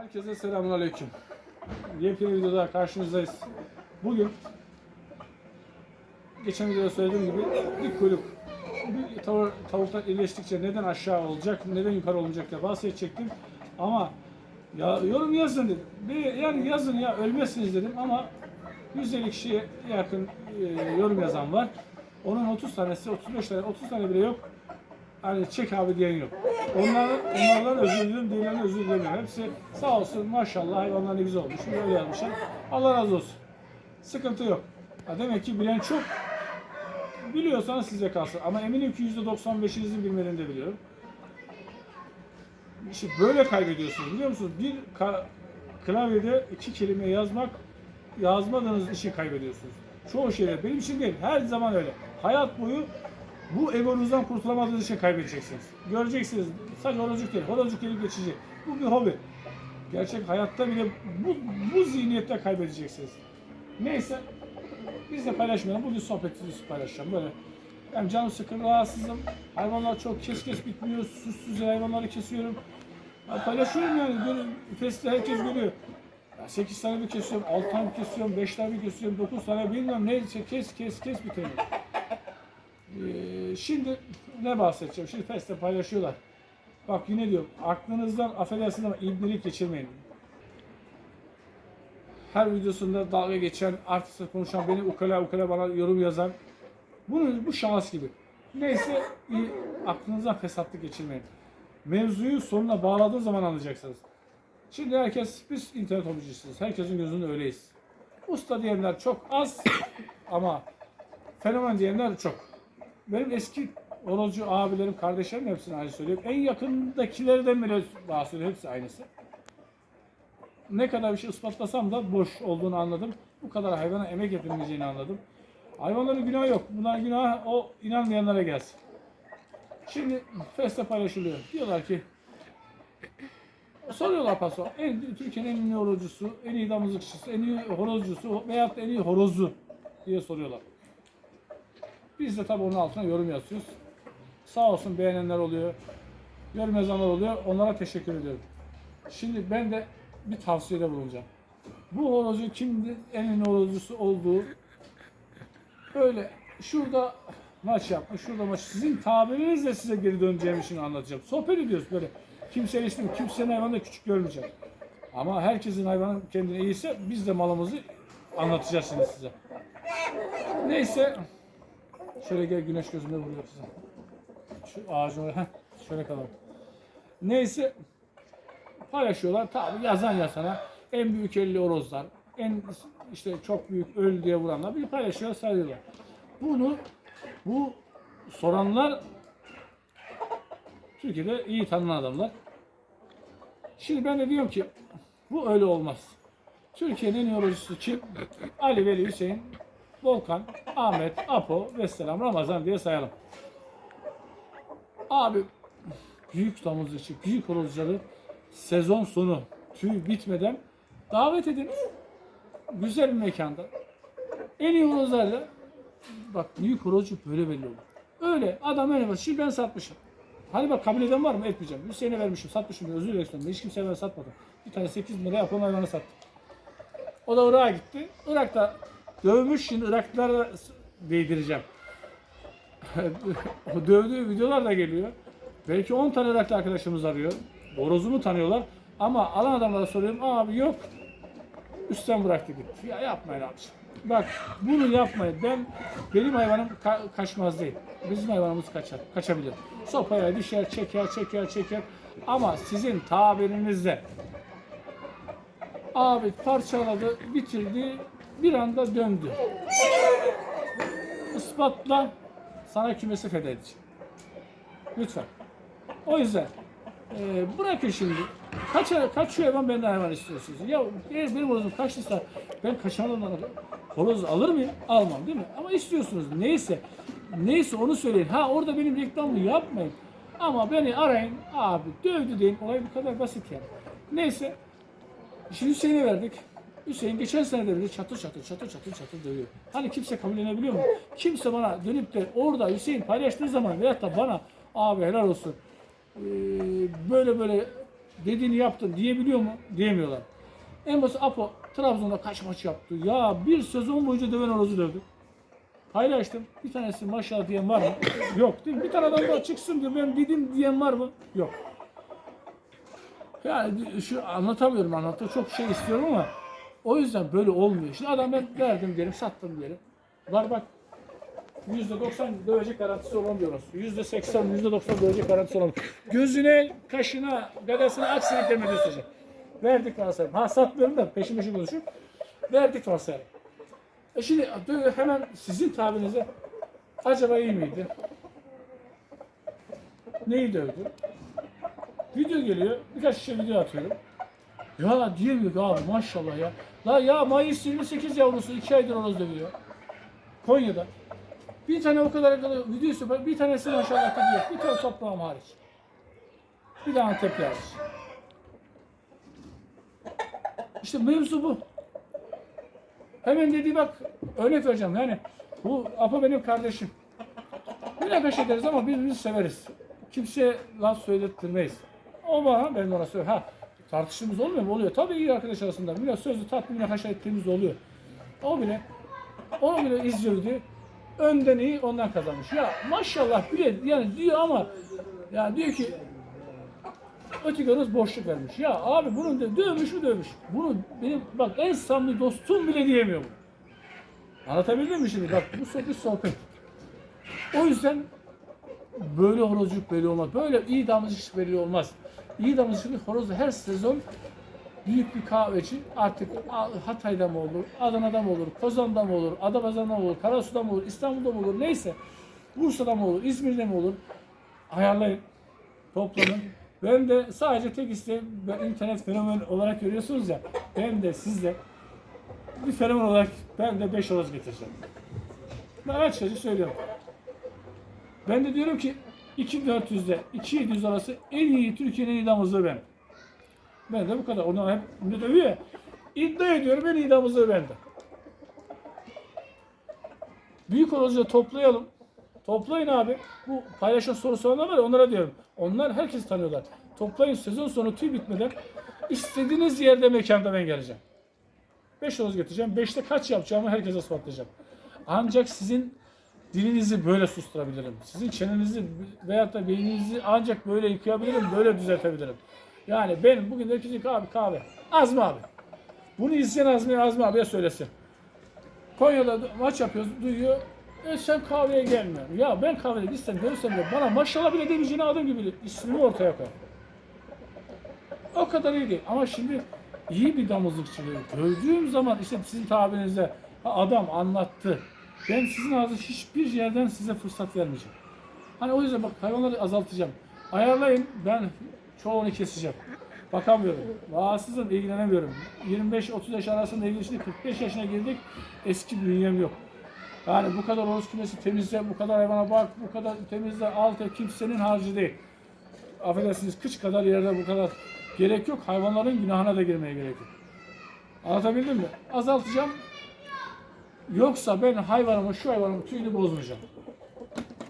Herkese selamun aleyküm. Yepyeni videoda karşınızdayız. Bugün geçen videoda söylediğim gibi bir kuyruk bir tavuk, tavuklar iyileştikçe neden aşağı olacak, neden yukarı olmayacak diye bahsedecektim. Ama ya yorum yazın dedim. Yani yazın ya ölmezsiniz dedim ama 150 kişiye yakın e, yorum yazan var. Onun 30 tanesi, 35 tane, 30 tane bile yok. Hani çek abi diyen yok. Onlar, onlardan özür diliyorum, diğerlerine özür dilemiyorum. Hepsi sağ olsun maşallah hayvanlar ne güzel olmuş. Böyle yazmışlar. Allah razı olsun. Sıkıntı yok. Ha demek ki bilen çok. Biliyorsanız size kalsın. Ama eminim ki %95'inizin bilmediğini de biliyorum. İşte böyle kaybediyorsunuz biliyor musunuz? Bir klavyede iki kelime yazmak yazmadığınız işi kaybediyorsunuz. Çoğu şeyler benim için değil. Her zaman öyle. Hayat boyu bu egonuzdan kurtulamadığınız için kaybedeceksiniz. Göreceksiniz. Sadece horozcuk değil. Horozcuk gelip geçici. Bu bir hobi. Gerçek hayatta bile bu, bu zihniyette kaybedeceksiniz. Neyse. Biz de paylaşmayalım. Bugün sohbetimizi paylaşacağım. Böyle. Hem canım sıkın, rahatsızım. Hayvanlar çok kes kes bitmiyor. Susuz hayvanları kesiyorum. Ya paylaşıyorum yani. Böyle, Festte herkes görüyor. Ya 8 tane bir kesiyorum, 6 tane bir kesiyorum, 5 tane bir kesiyorum, 9 tane bilmiyorum neyse kes kes kes bitemiyor. Ee, şimdi ne bahsedeceğim? Şimdi Feste paylaşıyorlar. Bak yine diyorum aklınızdan affedersiniz ama ibnelik geçirmeyin. Her videosunda dalga geçen, artistler konuşan, beni ukala ukala bana yorum yazan bunu bu şahıs gibi. Neyse iyi, aklınızdan fesatlık geçirmeyin. Mevzuyu sonuna bağladığın zaman anlayacaksınız. Şimdi herkes biz internet hobicisiyiz. Herkesin gözünde öyleyiz. Usta diyenler çok az ama fenomen diyenler çok. Benim eski horozcu abilerim, kardeşlerim hepsini aynı söylüyorum. En yakındakilerden bile bahsediyor. Hepsi aynısı. Ne kadar bir şey ispatlasam da boş olduğunu anladım. Bu kadar hayvana emek yapılmayacağını anladım. Hayvanların günahı yok. Bunların günahı o inanmayanlara gelsin. Şimdi feste paylaşılıyor. Diyorlar ki soruyorlar paso. En, Türkiye'nin en iyi horozcusu, en iyi damızlıkçısı, en iyi horozcusu veyahut da en iyi horozu diye soruyorlar. Biz de tabii onun altına yorum yazıyoruz. Sağ olsun beğenenler oluyor. Yorum yazanlar oluyor. Onlara teşekkür ediyorum. Şimdi ben de bir tavsiyede bulunacağım. Bu horozun kimdi en horozcusu olduğu böyle şurada maç yapmış, şurada maç. Sizin tabirinizle size geri döneceğim için anlatacağım. Sohbet ediyoruz böyle. Kimse eleştirmiyor. Kimsenin hayvanı da küçük görmeyecek. Ama herkesin hayvanı kendine iyiyse biz de malımızı anlatacağız şimdi size. Neyse. Şöyle gel güneş gözüme vuruyor size. Şu ağacın oraya. Şöyle kalalım. Neyse. Paylaşıyorlar. Tabi yazan yazana en büyük elli horozlar, en işte çok büyük öl diye vuranlar bir paylaşıyor, sayıyorlar. Bunu bu soranlar Türkiye'de iyi tanınan adamlar. Şimdi ben de diyorum ki bu öyle olmaz. Türkiye'nin horozcusu kim? Ali Veli Hüseyin, Volkan, Ahmet, Apo, Vesselam, Ramazan diye sayalım. Abi büyük damızlıkçı, büyük horozcuları sezon sonu tüy bitmeden davet edin. Güzel bir mekanda. En iyi horozlarla bak büyük horozcu böyle belli olur. Öyle adam öyle bak. Şimdi ben satmışım. Hadi bak kabul eden var mı? Etmeyeceğim. Hüseyin'e vermişim. Satmışım. Özür dilerim. Hiç kimseye ben satmadım. Bir tane 8 bin liraya Japon hayvanı sattım. O da Irak'a gitti. Irak'ta dövmüş. Şimdi Iraklılara değdireceğim. o dövdüğü videolar da geliyor. Belki 10 tane Iraklı arkadaşımız arıyor. Horozumu tanıyorlar. Ama alan adamlara soruyorum. Abi yok. Üstten bıraktı gitti. Ya yapmayın abi. Bak bunu yapmayın. Ben benim hayvanım ka- kaçmaz değil. Bizim hayvanımız kaçar. Kaçabilir. Sopaya düşer, çeker, çeker, çeker. Ama sizin tabirinizde abi parçaladı, bitirdi, bir anda döndü. Ispatla sana kümesi feda edeceğim. Lütfen. O yüzden e, bırakın şimdi. Kaç, kaç hayvan benden hayvan istiyorsunuz? Ya eğer benim horozum kaçtıysa ben kaçanlardan horoz alır mıyım? Almam değil mi? Ama istiyorsunuz. Neyse. Neyse onu söyleyin. Ha orada benim reklamımı yapmayın. Ama beni arayın. Abi dövdü deyin. Olay bu kadar basit yani. Neyse. Şimdi Hüseyin'e verdik. Hüseyin geçen sene de bile çatır çatır çatır çatır çatır dövüyor. Hani kimse kabullenebiliyor mu? Kimse bana dönüp de orada Hüseyin paylaştığı zaman veyahut da bana abi helal olsun ee, böyle böyle dediğini yaptın diyebiliyor mu? Diyemiyorlar. En basit Apo Trabzon'da kaç maç yaptı? Ya bir sezon boyunca döven horozu dövdü. Paylaştım. Bir tanesi maşallah diyen var mı? Yok değil mi? Bir tane adam daha çıksın diyor ben dedim diyen var mı? Yok. Yani şu anlatamıyorum anlattı çok şey istiyorum ama o yüzden böyle olmuyor. Şimdi adam ben verdim diyelim sattım diyelim. Var bak %90 dövecek garantisi olan diyoruz. %80, %90 dövecek garantisi olan. Gözüne, kaşına, gagasına aksilik demedi sürece. Verdik varsayalım. Ha satmıyorum da peşin peşin konuşuyorum. Verdik varsayalım. E şimdi hemen sizin tabirinize acaba iyi miydi? Neyi dövdü? Video geliyor. Birkaç şey video atıyorum. Ya diyemiyor abi maşallah ya. La ya Mayıs 28 yavrusu 2 aydır horoz dövüyor. Konya'da. Bir tane o kadar kadar videosu. Bir tanesi maşallah da diyor. Bir tane toprağım hariç. Bir tane Antepli hariç. İşte mevzu bu. Hemen dediği bak örnek vereceğim yani. Bu Apo benim kardeşim. Münakaş ederiz ama birbirimizi severiz. Kimseye laf söylettirmeyiz. O bana ben de ona söylüyorum. Ha tartıştığımız olmuyor mu? Oluyor. Tabii iyi arkadaş arasında. Biraz sözlü tatlı münakaşa ettiğimiz oluyor. O bile onu bile izliyordu. Önden iyi ondan kazanmış. Ya maşallah bile yani diyor ama ya diyor ki öteki horoz boşluk vermiş. Ya abi bunun de dövmüş mü dövmüş. Bunu benim bak en samimi dostum bile diyemiyor bunu. Anlatabildim mi şimdi? Bak bu sohbet sohbet. O yüzden böyle horozcuk belli olmaz. Böyle iyi damızlık belli olmaz. İyi damızlık horozu her sezon büyük bir kahveci artık Hatay'da mı olur, Adana'da mı olur, Kozan'da mı olur, Adapazarı'nda mı olur, Karasu'da mı olur, İstanbul'da mı olur neyse Bursa'da mı olur, İzmir'de mi olur ayarlayın, toplanın. Ben de sadece tek isteğim ben internet fenomen olarak görüyorsunuz ya ben de sizle bir fenomen olarak ben de 5 horoz getireceğim. Ben açıkça söylüyorum. Ben de diyorum ki 2400'de 2700 arası en iyi Türkiye'nin en iyi damızlığı ben. Ben de bu kadar. Onu hep dövüyor ya. İddia ediyorum en iyi damızlığı bende. Büyük horozları toplayalım. Toplayın abi. Bu paylaşım sorusu olanlar var ya onlara diyorum. Onlar herkes tanıyorlar. Toplayın sezon sonu tüy bitmeden istediğiniz yerde mekanda ben geleceğim. 5 horoz getireceğim. 5'te kaç yapacağımı herkese ispatlayacağım. Ancak sizin dilinizi böyle susturabilirim. Sizin çenenizi veyahut da beyninizi ancak böyle yıkayabilirim, böyle düzeltebilirim. Yani benim bugün de ki abi kahve. Azmi abi. Bunu izleyen Azmi, Azmi abiye söylesin. Konya'da maç yapıyoruz, duyuyor. E sen kahveye gelmiyorsun. Ya ben kahveye gitsem görürsem de bana maşallah bile demeyeceğini adım gibi ismimi ortaya koy. O kadar iyi değil. Ama şimdi iyi bir damızlıkçılığı gördüğüm zaman işte sizin tabirinizde "Ha, adam anlattı. Ben sizin ağzı hiçbir yerden size fırsat vermeyeceğim. Hani o yüzden bak hayvanları azaltacağım. Ayarlayın ben çoğunu keseceğim. Bakamıyorum. Rahatsızım, ilgilenemiyorum. 25-30 yaş arasında şimdi 45 yaşına girdik. Eski bünyem yok. Yani bu kadar horoz kümesi temizle, bu kadar hayvana bak, bu kadar temizle, alt kimsenin harcı değil. Affedersiniz kıç kadar yerde bu kadar gerek yok. Hayvanların günahına da girmeye gerek yok. Anlatabildim mi? Azaltacağım. Yoksa ben hayvanımı, şu hayvanımın tüyünü bozmayacağım.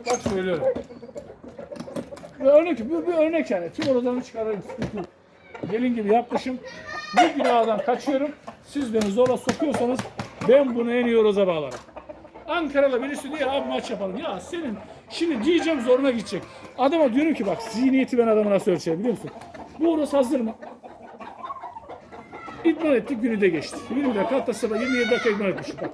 Bak söylüyorum. Bir örnek, bu bir örnek yani. Tüm oradan çıkarayım. Gelin gibi yapmışım. Bu günahdan kaçıyorum. Siz beni zorla sokuyorsanız ben bunu en iyi horoza bağlarım. Ankara'da birisi diyor abi maç yapalım. Ya senin şimdi diyeceğim zoruna gidecek. Adama diyorum ki bak zihniyeti ben adamı nasıl ölçerim biliyor musun? Bu horoz hazır mı? İdman ettik günü de geçti. 20 dakika hatta sabah 27 dakika idman etmişim. Bak.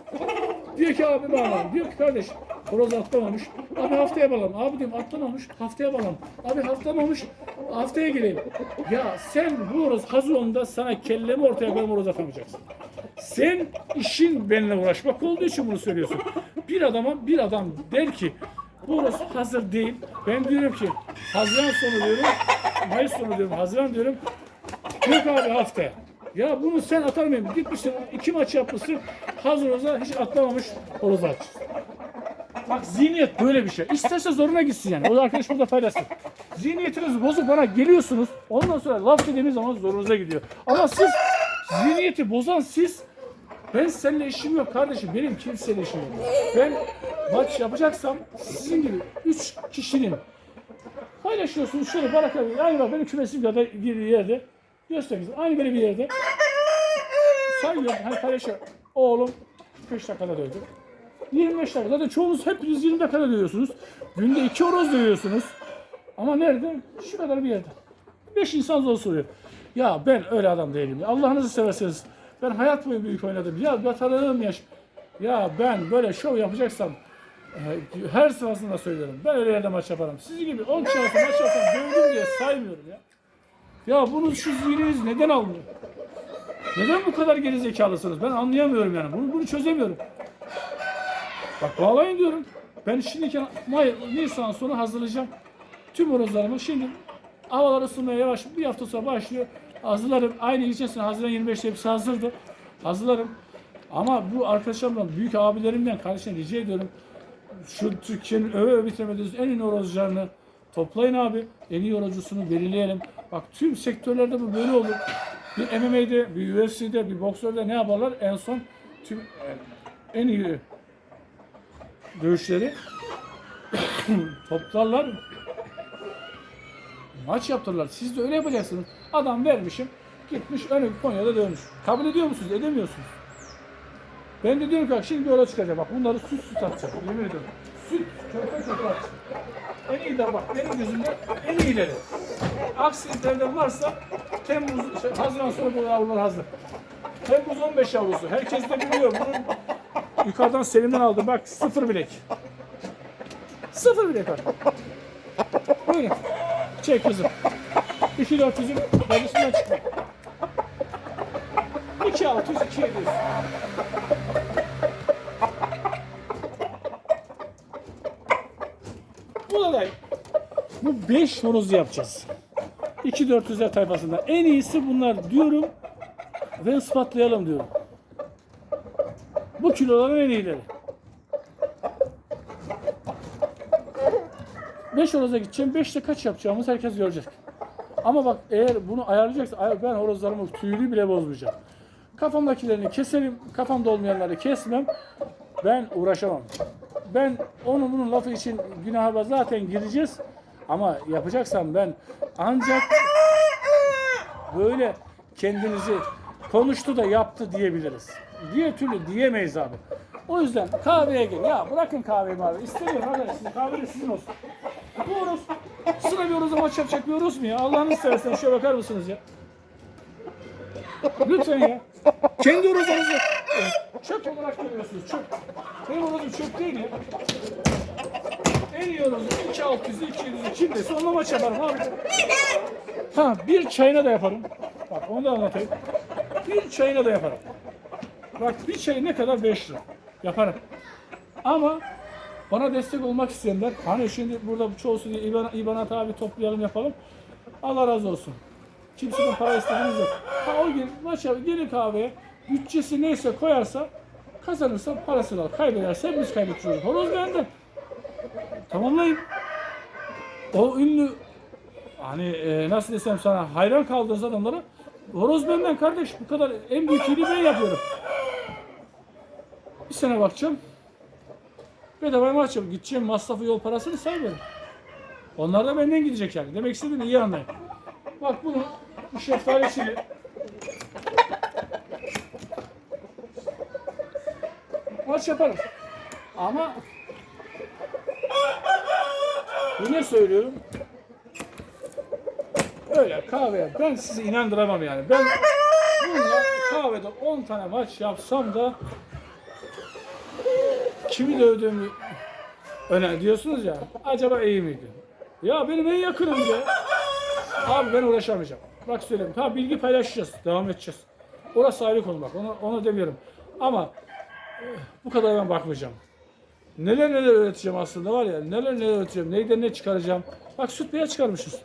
Diyor ki abi bağlan. Diyor ki kardeş horoz atlamamış. Abi haftaya bağlan. Abi diyorum atlamamış. Haftaya bağlan. Abi atlamamış. Haftaya geleyim. Ya sen bu horoz hazır onda sana kellemi ortaya koyup horoz atamayacaksın. Sen işin benimle uğraşmak olduğu için bunu söylüyorsun. Bir adama bir adam der ki bu horoz hazır değil. Ben diyorum ki Haziran sonu diyorum. Mayıs sonu diyorum. Haziran diyorum. Yok abi haftaya. Ya bunu sen atar mıyım? Gitmişsin iki maç yapmışsın. Hazır horoza hiç atlamamış horoz aç. Bak zihniyet böyle bir şey. İsterse zoruna gitsin yani. O da arkadaş burada paylaşsın. Zihniyetinizi bozup bana geliyorsunuz. Ondan sonra laf dediğiniz zaman zorunuza gidiyor. Ama siz zihniyeti bozan siz ben seninle işim yok kardeşim. Benim kimseyle işim yok. Ben maç yapacaksam sizin gibi üç kişinin Paylaşıyorsunuz şöyle baraka aynı bak benim kümesim kadar yerde gösteriniz. Aynı böyle bir yerde sayıyorum hani paylaşıyor. Oğlum 45 dakikada dövdü. 25 dakika. Zaten çoğunuz hepiniz 20 dakikada dövüyorsunuz. Günde 2 horoz dövüyorsunuz. Ama nerede? Şu kadar bir yerde. 5 insan zor soruyor. Ya ben öyle adam değilim. Allah'ınızı seversiniz. Ben hayat boyu büyük oynadım. Ya batarım yaş. Ya ben böyle şov yapacaksam e, her sırasında söylüyorum. Ben öyle yerde maç yaparım. Sizin gibi 10 kişi maç yapsam dövdüm diye saymıyorum ya. Ya bunu şu zihniniz neden almıyor? Neden bu kadar geri zekalısınız? Ben anlayamıyorum yani. Bunu, bunu çözemiyorum. Bak bağlayın diyorum. Ben şimdiki May, Nisan sonu hazırlayacağım. Tüm horozlarımı şimdi havalar ısınmaya yavaş bir hafta sonra başlıyor. Hazırlarım. Aynı geçen sene Haziran 25'te hepsi hazırdı. Hazırlarım. Ama bu arkadaşlarımdan, büyük abilerimden, kardeşlerim rica ediyorum. Şu Türkiye'nin öve öve bitiremediğiniz en iyi horozcularını toplayın abi. En iyi horozcusunu belirleyelim. Bak tüm sektörlerde bu böyle olur. Bir MMA'de, bir UFC'de, bir boksörde ne yaparlar? En son tüm e, en iyi dövüşleri toplarlar. Maç yaptırırlar. Siz de öyle yapacaksınız. Adam vermişim. Gitmiş önü Konya'da dövmüş. Kabul ediyor musunuz? Edemiyorsunuz. Ben de diyorum ki bak şimdi bir yola çıkacağım. Bak bunları süt süt atacak. Yemin ediyorum. Süt, köpe köpe atacak. En iyi de bak benim gözümde en iyileri. Aksiliklerden varsa Temmuz, şey, Haziran sonu bu yavrular hazır. Temmuz 15 yavrusu. Herkes de biliyor. Bunun yukarıdan Selim'den aldım. Bak sıfır bilek. Sıfır bilek var. Buyurun. Çek kızım. 2400'ün bacısından çıkma. 2600, 2700. Bu da. Bu 5 horoz yapacağız. 2400'ler tayfasında. En iyisi bunlar diyorum ve ispatlayalım diyorum. Bu kiloların en iyileri. 5 horoza gideceğim. 5'te kaç yapacağımız herkes görecek. Ama bak eğer bunu ayarlayacaksa ay- ben horozlarımı tüyünü bile bozmayacağım. Kafamdakilerini keserim. Kafamda olmayanları kesmem. Ben uğraşamam. Ben onun bunun lafı için günaha zaten gireceğiz. Ama yapacaksam ben ancak böyle kendinizi konuştu da yaptı diyebiliriz. Diğer türlü diyemeyiz abi. O yüzden kahveye gel. Ya bırakın kahveyi abi. İstemiyorum arkadaşlar. Sizin kahve de sizin olsun. Horoza maç yapacak bir horoz mu ya? Allah'ını seversen şöyle bakar mısınız ya? Lütfen ya. Kendi horozunuzu çöp olarak görüyorsunuz. Çöp. Benim horozum çöp değil ya. En iyi horozum 2600'ü 200'ü kimdeyse onunla maç yaparım abi. Ha bir çayına da yaparım. Bak onu da anlatayım. Bir çayına da yaparım. Bak bir çay ne kadar? 5 lira. Yaparım. Ama bana destek olmak isteyenler, hani şimdi burada çoğusu diye İban, İbanat abi toplayalım yapalım. Allah razı olsun. Kimseden para istediğimiz yok. Ha o gün maça gelir kahveye, bütçesi neyse koyarsa, kazanırsa parasını al. Kaybederse biz kaybediyoruz. Horoz bende. Tamamlayın. O ünlü hani e, nasıl desem sana hayran kaldığınız adamlara horoz benden kardeş bu kadar en büyük iyiliği ben yapıyorum. Bir sene bakacağım. Bedava maç yapıp gideceğim masrafı yol parasını saymıyorum. Onlar da benden gidecek yani. Demek istediğimi iyi anlayın. Bak bunu bu şeftalisiyle maç yaparım. Ama yine söylüyorum öyle kahveye ben sizi inandıramam yani. Ben bununla kahvede 10 tane maç yapsam da kimi dövdüğümü öne diyorsunuz ya. Acaba iyi miydi? Ya benim en yakınım ya. Abi ben uğraşamayacağım. Bak söyleyeyim. Ha bilgi paylaşacağız. Devam edeceğiz. Orası ayrı konu bak. Onu, onu demiyorum. Ama eh, bu kadar ben bakmayacağım. Neler neler öğreteceğim aslında var ya. Neler neler öğreteceğim. Neyden ne çıkaracağım. Bak süt beyaz çıkarmışız.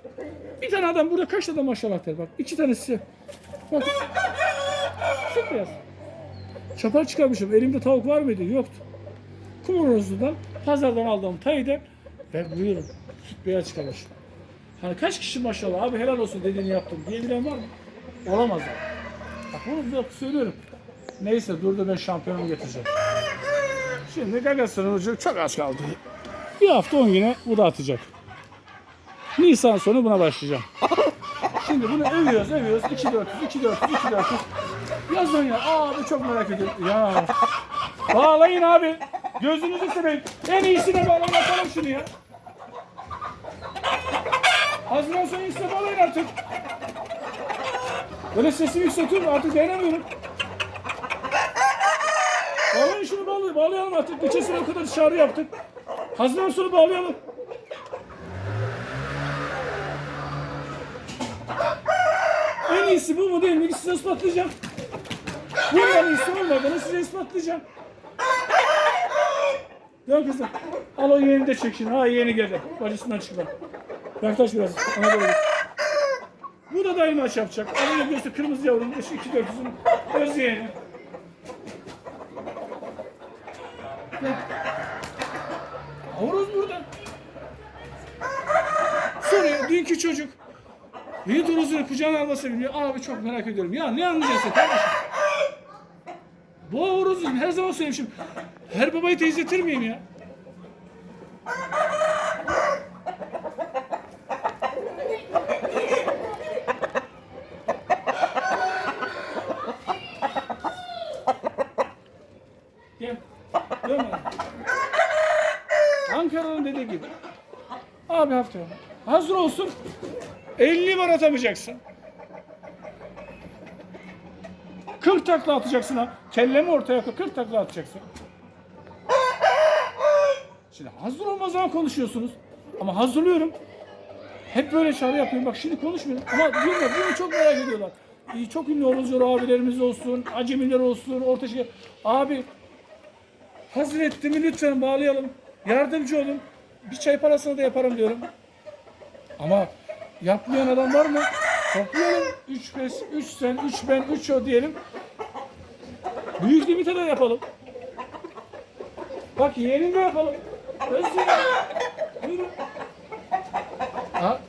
Bir tane adam burada kaç tane maşallah der bak. iki tanesi. Bak. Süt beyaz. Çapar çıkarmışım. Elimde tavuk var mıydı? Yoktu. Kumuruzlu'dan pazardan aldığım tayıda ben buyurun süt beyaz çıkarmışım. Hani kaç kişi maşallah abi helal olsun dediğini yaptım diyebilen var mı? Olamaz abi. Bak bunu da söylüyorum. Neyse durdu ben şampiyonumu getireceğim. Şimdi gagasının ucu çok az kaldı. Bir hafta on güne bu da atacak. Nisan sonu buna başlayacağım. Şimdi bunu övüyoruz, övüyoruz. 2400, 2400, 2400. Yazın ya. Abi çok merak ediyorum. Ya. Bağlayın abi. Gözünüzü seveyim. En iyisine bağlayın şunu ya. Haziran sonu iyisine bağlayın artık. Böyle sesimi yükseltiyorum artık dayanamıyorum. Bağlayın. Bağlayalım artık. Geçen sene o kadar çağrı yaptık. Haziran sonu bağlayalım. En iyisi bu mu değil mi? Size ispatlayacağım. Bundan iyisi olmadığını size ispatlayacağım. Gel kızım. Al o yeğeni de çek şimdi. Ha yeğeni geldi. Bacısından çıktı. Yaklaş biraz. Ona doğru. Bu da daima maç yapacak. Alıyor göğsü kırmızı yavrunun eşi 2 400'ün öz yeğeni. Gel. Horoz burada. Soruyor dünkü çocuk. Yiğit horozunu kucağına alması biliyor. Abi çok merak ediyorum. Ya ne anlayacaksın kardeşim? Bu horozu her zaman söylemişim. Her babayı teyzetir miyim ya? Gel. Dön bana. Ankara'nın dediği gibi. Haftaya. Hazır olsun. 50 var atamayacaksın. 40 takla atacaksın ha. Kellemi ortaya koy. 40 takla atacaksın. Şimdi hazır olmaz zaman konuşuyorsunuz. Ama hazırlıyorum. Hep böyle çağrı yapıyorum. Bak şimdi konuşmuyorum. Ama diyorlar bunu çok merak ediyorlar. İyi, Çok ünlü horozcu abilerimiz olsun, acemiler olsun, orta şey. Abi hazır etti mi lütfen bağlayalım. Yardımcı olun. Bir çay parasını da yaparım diyorum. Ama yapmayan adam var mı? Toplayalım. 3 5 3 sen, 3 ben, 3 o diyelim. Büyük limite de yapalım. Bak yeğenim de yapalım. Öz yeğenim. Buyurun. Ha,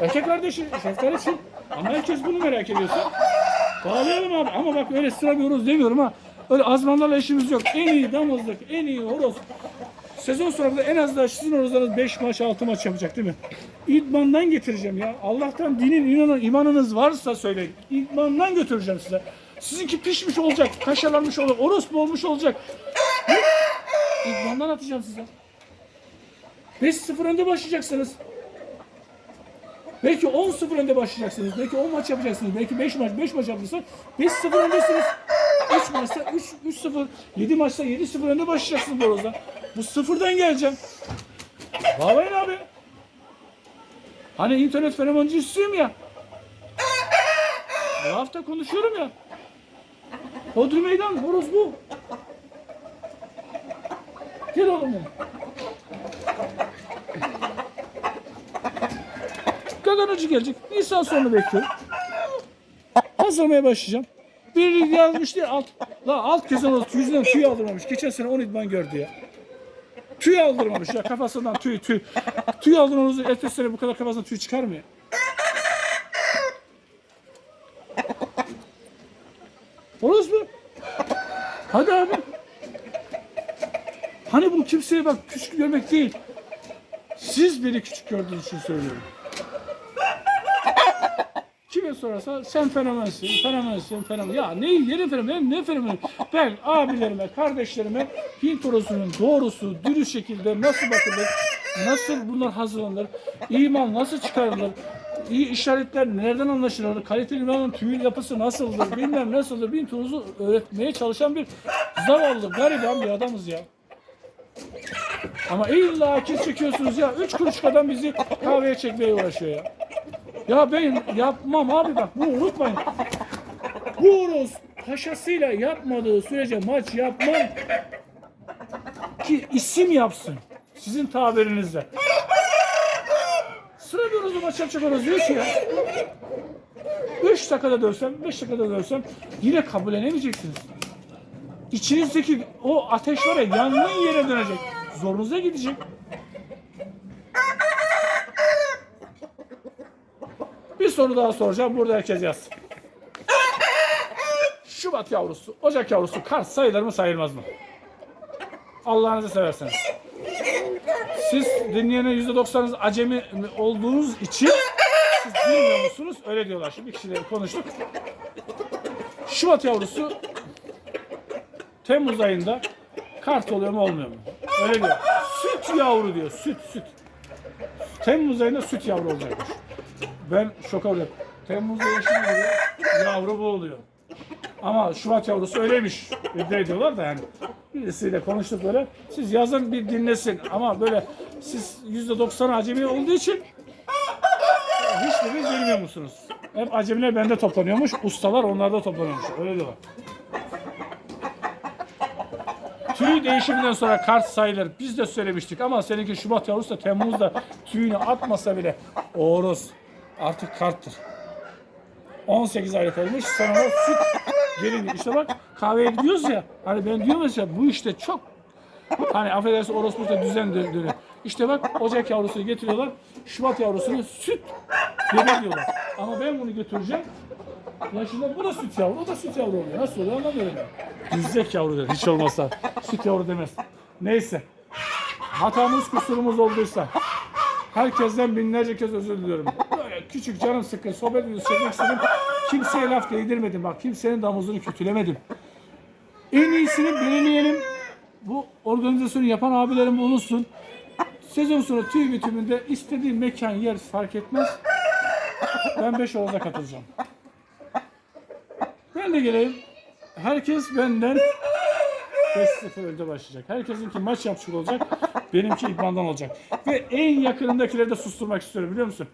erkek kardeşi, şefler için. Ama herkes bunu merak ediyorsa. Bağlayalım abi. Ama bak öyle sıramıyoruz demiyorum ha. Öyle azmanlarla işimiz yok. En iyi damızlık, en iyi horoz. Sezon sonunda en az da sizin horozlarınız 5 maç 6 maç yapacak değil mi? İdmandan getireceğim ya. Allah'tan dinin inanın imanınız varsa söyleyin. İdmandan götüreceğim size. Sizinki pişmiş olacak, kaşarlanmış olacak, orospu olmuş olacak. İdmandan atacağım size. 5-0 önde başlayacaksınız. Belki 10-0 önde başlayacaksınız. Belki 10 maç yapacaksınız. Belki 5 maç, 5 maç yapacaksınız. 5-0 öndesiniz. 3 maçta 3 3-0, 7 maçta 7-0 önde başlayacaksınız Boroz'da. Bu sıfırdan geleceğim. Bağlayın abi. Hani internet fenomencisiyim ya. Bu hafta konuşuyorum ya. Hodri meydan, horoz bu. Gel oğlum benim. Gaganacı gelecek. Nisan sonu bekliyorum. Hazırlamaya başlayacağım. Bir yazmış diye alt. La alt kezen o yüzünden tüy aldırmamış. Geçen sene 10 idman gördü ya. Tüy aldırmamış ya kafasından tüy tüy. Tüy aldırmanızı ertesi sene bu kadar kafasından tüy çıkar mı? Horoz mu? Hadi abi. Hani bu kimseye bak küçük görmek değil. Siz beni küçük gördüğünüz için söylüyorum. Sorarsa sen fenomensin, fenomensin, fenomen. Ya ne yeni fenomen, ne fenomen? Ben abilerime, kardeşlerime Hint horozunun doğrusu, dürüst şekilde nasıl bakılır, nasıl bunlar hazırlanır, iman nasıl çıkarılır, iyi işaretler nereden anlaşılır, kaliteli imanın tüy yapısı nasıldır, bilmem nasıldır, Hint horozu öğretmeye çalışan bir zavallı, gariban bir adamız ya. Ama illa ki çekiyorsunuz ya. Üç kuruş adam bizi kahveye çekmeye uğraşıyor ya. Ya ben yapmam abi bak bunu unutmayın. Bu horoz paşasıyla yapmadığı sürece maç yapmam ki isim yapsın. Sizin tabirinizle. Sıra bir horozu maç yapacak diyor ki ya. 3 dakikada dövsem, 5 dakikada dövsem yine kabullenemeyeceksiniz. İçinizdeki o ateş var ya yangın yere dönecek. Zorunuza gidecek. Soru daha soracağım. Burada herkes yazsın. Şubat yavrusu, Ocak yavrusu Kars sayılır mı sayılmaz mı? Allah'ınızı severseniz. siz dinleyenin %90'ınız acemi olduğunuz için siz bilmiyor musunuz? Öyle diyorlar. Şimdi kişiyle konuştuk. Şubat yavrusu Temmuz ayında kart oluyor mu olmuyor mu? Öyle diyor. Süt yavru diyor. Süt süt. Temmuz ayında süt yavru olacakmış. Ben şoka oluyorum. Temmuz'da yaşına giriyor. Yavru bu oluyor. Ama Şubat yavrusu öyleymiş. İddia ediyorlar da yani. Birisiyle konuştuk böyle. Siz yazın bir dinlesin. Ama böyle siz %90 acemi olduğu için hiçbiriniz bilmiyor musunuz? Hep acemiler bende toplanıyormuş. Ustalar onlarda toplanıyormuş. Öyle diyorlar. Tüy değişiminden sonra kart sayılır. Biz de söylemiştik ama seninki Şubat yavrusu da Temmuz'da tüyünü atmasa bile Oğuz artık karttır. 18 aylık olmuş sonra süt gelin işte bak kahveye gidiyoruz ya hani ben diyorum mesela bu işte çok hani affedersin orospu'da düzen dö- dönüyor. İşte bak Ocak yavrusunu getiriyorlar Şubat yavrusunu süt gebe diyorlar. Ama ben bunu götüreceğim Yaşında bu da süt yavru, o da süt yavru oluyor. Nasıl oluyor anlamıyorum ben. Düzecek yavru der, hiç olmazsa. Süt yavru demez. Neyse. Hatamız, kusurumuz olduysa herkesten binlerce kez özür diliyorum. Küçük canım sıkkın sohbet videosu çekmek istedim. Kimseye laf değdirmedim bak. Kimsenin damızını kötülemedim. En iyisini belirleyelim. Bu organizasyonu yapan abilerim bulunsun. Sezon sonu tüy bitiminde istediği mekan, yer fark etmez. Ben 5 Oğuz'a katılacağım. Ben de geleyim. Herkes benden 5-0 önde başlayacak. Herkesinki maç yapacak olacak. Benimki idmandan olacak. Ve en yakınındakileri de susturmak istiyorum biliyor musun?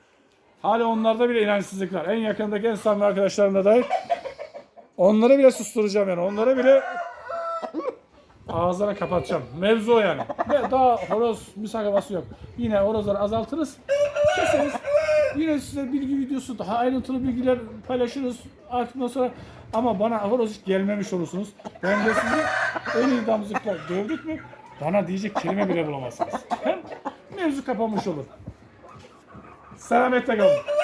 Hala onlarda bile inançsızlık var. En yakındaki en samimi arkadaşlarımla dair. Onları bile susturacağım yani. Onlara bile ağızlarını kapatacağım. Mevzu o yani. Ve daha horoz müsakabası yok. Yine horozları azaltırız. Keseriz. Yine size bilgi videosu daha ayrıntılı bilgiler paylaşırız. Artık bundan sonra ama bana horoz hiç gelmemiş olursunuz. Ben de sizi en iyi damızlıkla dövdük mü bana diyecek kelime bile bulamazsınız. Hem mevzu kapanmış olur. Sinceramente, é, negão.